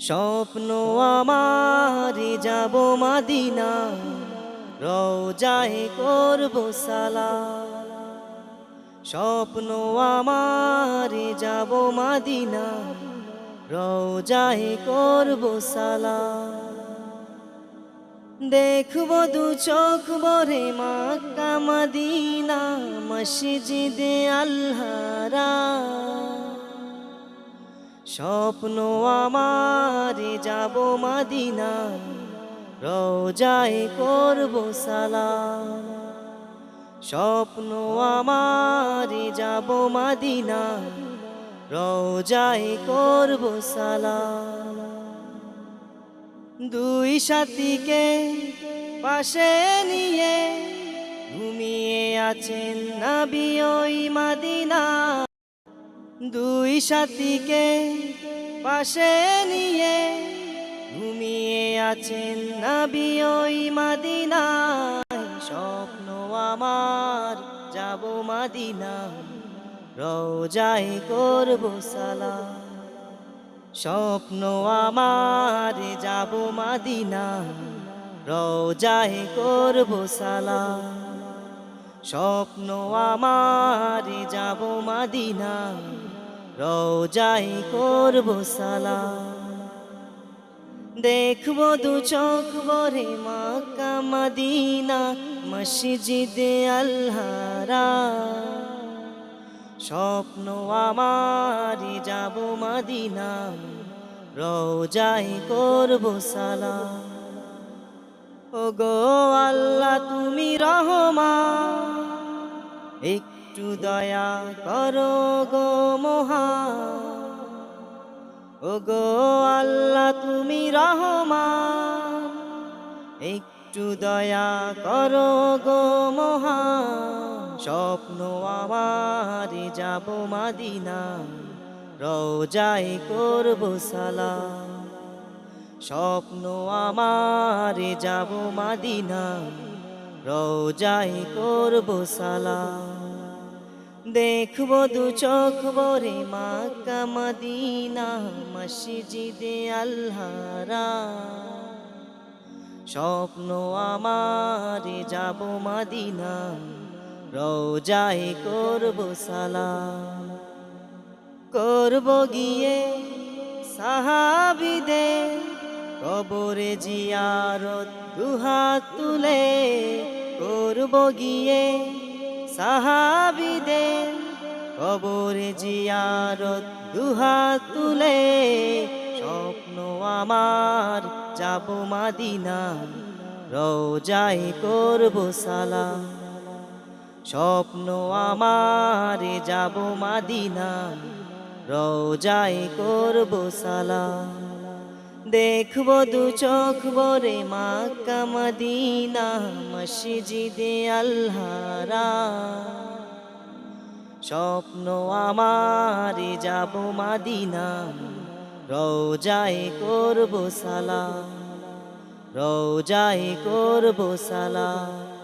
স্বপ্ন আমার যাব মাদিনা রোজায় করব সালা স্বপ্ন আমার যাব মাদিনা রোজায় করব সালা দেখব দু চোখ ভরে মাক্কা মদিনা, মসজিদে আল্লাহরা স্বপ্ন আমার, যাব মদিনা রোজায় করব সালাম। স্বপ্ন আমার, যাব মদিনা রোজায় করব সালাম। দুই সাথীকে পাশে নিয়ে ঘুমিয়ে আছেন নবী ওই মাদিনা দুই সাথীকে পাশে নিয়ে ঘুমিয়ে আছেন নবী ওই মাদিনায়। স্বপ্ন আমার, যাব মাদিনা রোজায় করব সালাম। স্বপ্ন আমার, যাব মাদিনা রোজায় করব সালাম। স্বপ্ন আমার, যাব মাদিনা রোজায় করব সালাম। দেখব দু চোখ ভরে মাক্কা, মদিনা, মসজিদে আল্লাহরা স্বপ্ন আমার যাব মদিনা রোজাই করব সালাম। ও গো আল্লাহ, তুমি রহমা একটু দয়া করো গো মহা। ও গো আল্লাহ, তুমি রহমা একটু দয়া করো গো মহা। স্বপ্ন আমার, যাব মাদিনা রোজাই করব সালাম। স্বপ্ন আমার, যাব মাদিনা রোজাই করব সালাম। দেখব দু চোখ ভরে মাক্কা মদিনা, মসজিদে আল্লাহরা স্বপ্ন আমার, যাব মাদিনা রোজাই করব সালাম। করব গিয়ে সাহাবিদের কবরে জিয়ারত দুহাত তুলে, করব গিয়ে সাহাবিদের কবরে জিয়ারত দুহাত তুলে, স্বপ্ন আমার যাব মাদিনা রোজাই করব সালাম। স্বপ্ন আমার যাব মাদিনা রোজাই করব সালাম। দেখব দু চোখ বরে মা মদিনা, মসজিদে আল্লাহরা স্বপ্ন আমার, যাব মাদিনা রোজাই করব সালা রোজাই করব সালাম।